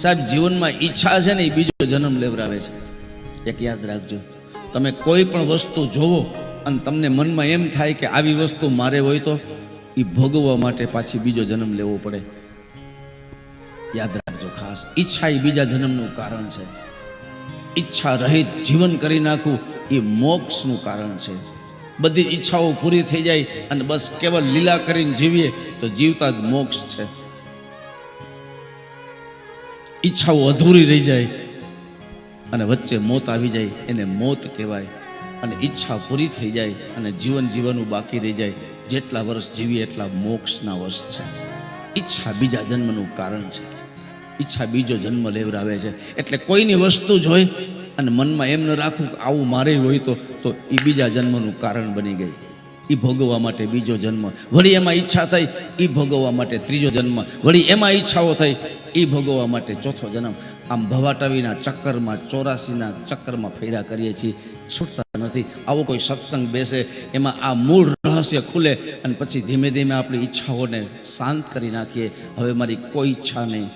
સાહેબ, જીવનમાં ઈચ્છા છે ને એ બીજો જન્મ લેવરાવે છે. એક યાદ રાખજો, તમે કોઈ પણ વસ્તુ જોવો અને તમને મનમાં એમ થાય કે આવી વસ્તુ મારે હોય તો એ ભોગવવા માટે પાછી બીજો જન્મ લેવો પડે. યાદ રાખજો ખાસ, ઈચ્છા એ બીજા જન્મનું કારણ છે. ઈચ્છા રહિત જીવન કરી નાખવું એ મોક્ષનું કારણ છે. બધી ઈચ્છાઓ પૂરી થઈ જાય અને બસ કેવલ લીલા કરીને જીવીએ તો જીવતા જ મોક્ષ છે. ઈચ્છાઓ અધૂરી રહી જાય અને વચ્ચે મોત આવી જાય, એને મોત કહેવાય અને ઈચ્છા પૂરી થઈ જાય અને જીવન જીવવાનું બાકી રહી જાય, જેટલા વર્ષ જીવીએ એટલા મોક્ષના વર્ષ છે. ઈચ્છા બીજા જન્મનું કારણ છે. ઈચ્છા બીજો જન્મ લેવરાવે છે. એટલે કોઈની વસ્તુ જ હોય અને મનમાં એમ ન રાખવું આવું મારે હોય તો તો એ બીજા જન્મનું કારણ બની ગઈ. એ ભોગવવા માટે બીજો જન્મ. વળી એમાં ઈચ્છા થઈ એ ભોગવવા માટે ત્રીજો જન્મ. વળી એમાં ઈચ્છાઓ થઈ એ ભોગવવા માટે ચોથો જન્મ. આમ ભવાટવીના ચક્કરમાં, ચોરાસીના ચક્કરમાં ફેરા કરીએ છીએ. છૂટતા નથી. આવો કોઈ સત્સંગ બેસે, એમાં આ મૂળ રહસ્ય ખુલે અને પછી ધીમે ધીમે આપણી ઈચ્છાઓને શાંત કરી નાખીએ. હવે મારી કોઈ ઈચ્છા નહીં.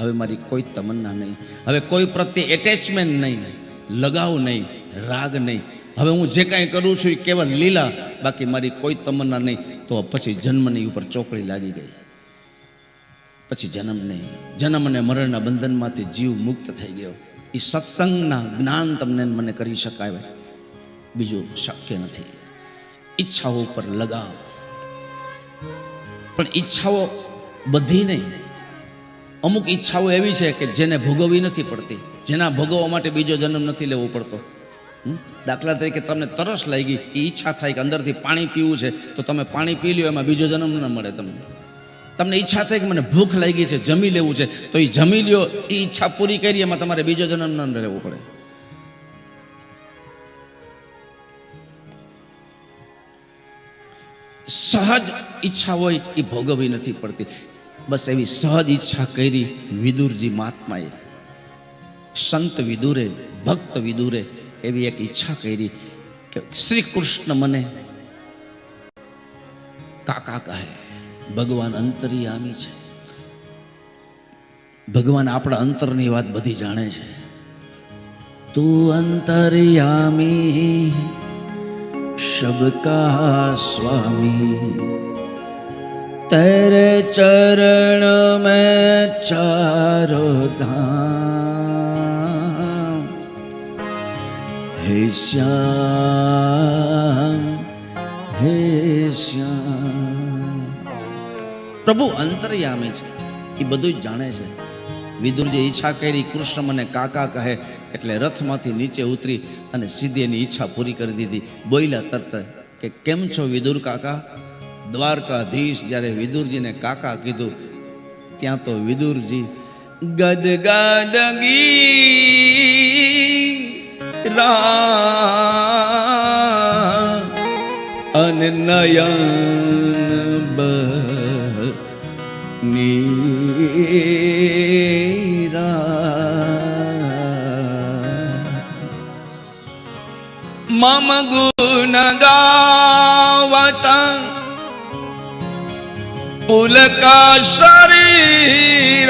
હવે મારી કોઈ તમન્ના નહીં. હવે કોઈ પ્રત્યે એટેચમેન્ટ નહીં. લગાવ નહીં. રાગ નહીં. હવે હું જે કાંઈ કરું છું એ કેવળ લીલા, બાકી મારી કોઈ તમન્ના નહીં. તો પછી જન્મની ઉપર ચોકડી લાગી ગઈ. પછી જન્મ નહીં. જન્મ અને મરણના બંધનમાંથી જીવ મુક્ત થઈ ગયો. એ સત્સંગના જ્ઞાન તમને મને કરી શકાય બીજું શક્ય નથી. ઈચ્છાઓ પર લગાવ. પણ ઈચ્છાઓ બધી નહીં. અમુક ઈચ્છાઓ એવી છે કે જેને ભોગવવી નથી પડતી. જેના ભોગવવા માટે બીજો જન્મ નથી લેવો પડતો? દાખલા તરીકે તમને તરસ લાગી એ ઈચ્છા થાય કે અંદરથી પાણી પીવું છે, તો તમે પાણી પી લ્યો, એમાં બીજો જન્મ ન મળે તમને. તમને ઈચ્છા થાય કે મને ભૂખ લાગી છે, જમી લેવું છે, તો એ જમી લ્યો એ ઈચ્છા પૂરી કરી, એમાં તમારે બીજો જન્મ ન રહેવું પડે. સહજ ઈચ્છા હોય એ ભોગવવી નથી પડતી. બસ એવી સહજ ઈચ્છા કરી વિદુરજી મહાત્માએ. સંત વિદુરે, ભક્ત વિદુરે એવી એક ઈચ્છા કરી કે શ્રી કૃષ્ણ મને કાકા કહે, ભગવાન અંતરિયામી છે. ભગવાન આપણા અંતરની વાત બધી જાણે છે. તું અંતરિયામી, શબકા સ્વામી. તેરે ચરણ મેં ચારો ધામ. હે શ્યામ હે શ્યામ. પ્રભુ અંતર્યામી છે, એ બધું જ જાણે છે. વિદુરજી ઈચ્છા કરી, કૃષ્ણ મને કાકા કહે, એટલે રથમાંથી નીચે ઉતરી અને સીધી એની ઈચ્છા પૂરી કરી દીધી. બોલ્યા તરત કે, કેમ છો વિદુર કાકા? દ્વારકાધીશ જ્યારે વિદુરજીને કાકા કીધું, ત્યાં તો વિદુરજી ગદગદ ગી રા અને નયન મમ ગુણ ગાવતા પુલકા શરીરા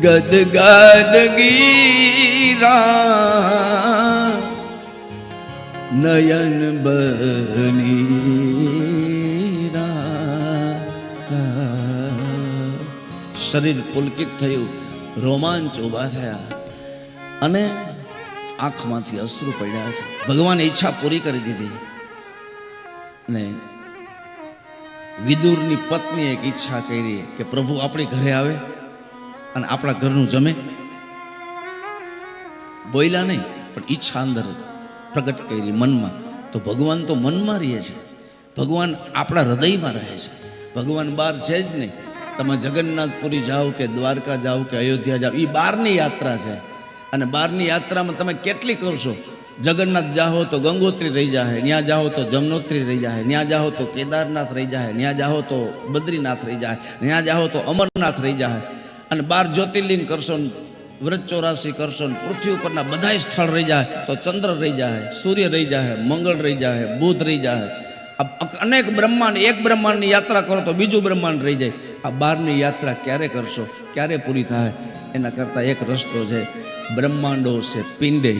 ગદ ગદ ગીરા. નયન બની શરીર પુલકિત થયું, રોમાંચ ઊભા થયા અને આંખમાંથી અશ્રુ પડ્યા છે. ભગવાને ઈચ્છા પૂરી કરી દીધી. ને વિદુરની પત્નીએ એક ઈચ્છા કરી કે પ્રભુ આપણી ઘરે આવે. અને આપણા ઘરનું જમે બોયલા નહીં, પણ ઈચ્છા અંદર પ્રગટ કરી મનમાં. તો ભગવાન તો મનમાં રહે છે. ભગવાન આપણા હૃદયમાં રહે છે. ભગવાન બહાર છે જ નહીં. તમે જગન્નાથપુરી જાઓ કે દ્વારકા જાઓ કે અયોધ્યા જાઓ એ બહારની યાત્રા છે. અને બહારની યાત્રામાં તમે કેટલી કરશો? જગન્નાથ જાઓ તો ગંગોત્રી રહી જાય ત્યાં જાઓ તો જમનોત્રી રહી જાય ત્યાં જાઓ તો કેદારનાથ રહી જાય ત્યાં જાઓ તો બદ્રીનાથ રહી જાય ત્યાં જાઓ તો અમરનાથ રહી જાય અને બાર જ્યોતિર્લિંગ કરશો ને, વ્રત ચોરાસી કરશો ને, પૃથ્વી ઉપરના બધા સ્થળ રહી જાય તો ચંદ્ર રહી જાય, સૂર્ય રહી જાય, મંગળ રહી જાય, બુધ રહી જાય. અનેક બ્રહ્માંડ, એક બ્રહ્માંડની યાત્રા કરો તો બીજું બ્રહ્માંડ રહી જાય. આ બારની યાત્રા ક્યારે કરશો? ક્યારે પૂરી થાય? એના કરતાં એક રસ્તો છે, બ્રહ્માંડો છે પિંડે.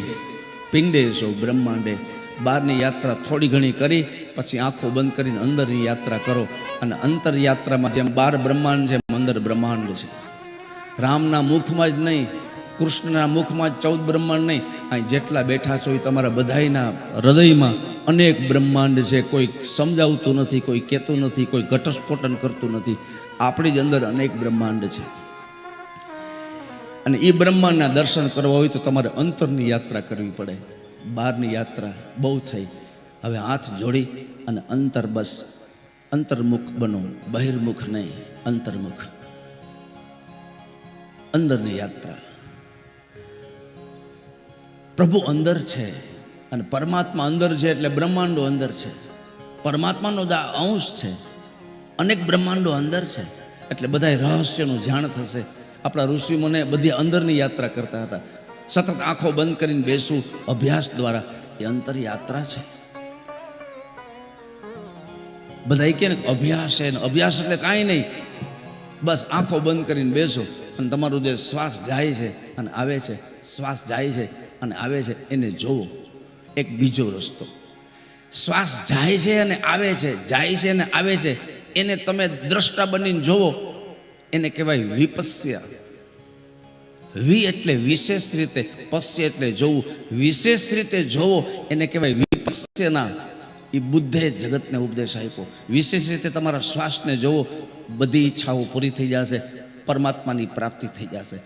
પિંડે છો બ્રહ્માંડે. બહારની યાત્રા થોડી ઘણી કરી, પછી આંખો બંધ કરીને અંદરની યાત્રા કરો. અને અંતર યાત્રામાં જેમ બાર બ્રહ્માંડ છે એમ અંદર બ્રહ્માંડ છે. રામના મુખમાં જ નહીં, કૃષ્ણના મુખમાં જ ચૌદ બ્રહ્માંડ નહીં. અહીં જેટલા બેઠા છો એ તમારા બધાયના હૃદયમાં અનેક બ્રહ્માંડ છે. કોઈ સમજાવતું નથી, કોઈ કહેતું નથી, કોઈ ઘટસ્ફોટન કરતું નથી. આપણી જ અંદર અનેક બ્રહ્માંડ છે. અને એ બ્રહ્માંડના દર્શન કરવા હોય તો તમારે અંતરની યાત્રા કરવી પડે. બહારની યાત્રા બહુ થઈ. હવે હાથ જોડી અને અંતર બસ. અંતર્મુખ બનો, બહિર્મુખ નહીં, અંતર્મુખ. અંદરની યાત્રા. પ્રભુ અંદર છે અને પરમાત્મા અંદર છે એટલે બ્રહ્માંડો અંદર છે. પરમાત્માનો દા અંશ છે. અનેક બ્રહ્માંડો અંદર છે. એટલે બધા રહસ્યનું જાણ થશે. આપણા ઋષિ મને બધી અંદરની યાત્રા કરતા હતા. સતત આંખો બંધ કરીને બેસવું અભ્યાસ દ્વારા એ અંતર યાત્રા છે. બધા કે અભ્યાસ છે અભ્યાસ એટલે કાંઈ નહીં. બસ આંખો બંધ કરીને બેસો. અને તમારું જે શ્વાસ જાય છે અને આવે છે, શ્વાસ જાય છે અને આવે છે, એને જોવો. એક બીજો રસ્તો. શ્વાસ જાય છે અને આવે છે, જાય છે અને આવે છે, એને તમે દ્રષ્ટા બનીને જોવો. એને કહેવાય વિપસ્યા. વિ એટલે વિશેષ રીતે પશ્ય એટલે જોવું. વિશેષ રીતે જોવો, એને કહેવાય વિપસ્યના. એ બુદ્ધે જગતને ઉપદેશ આપ્યો. વિશેષ રીતે તમારા શ્વાસને જોવો. બધી ઈચ્છાઓ પૂરી થઈ જશે. પરમાત્માની પ્રાપ્તિ થઈ જશે.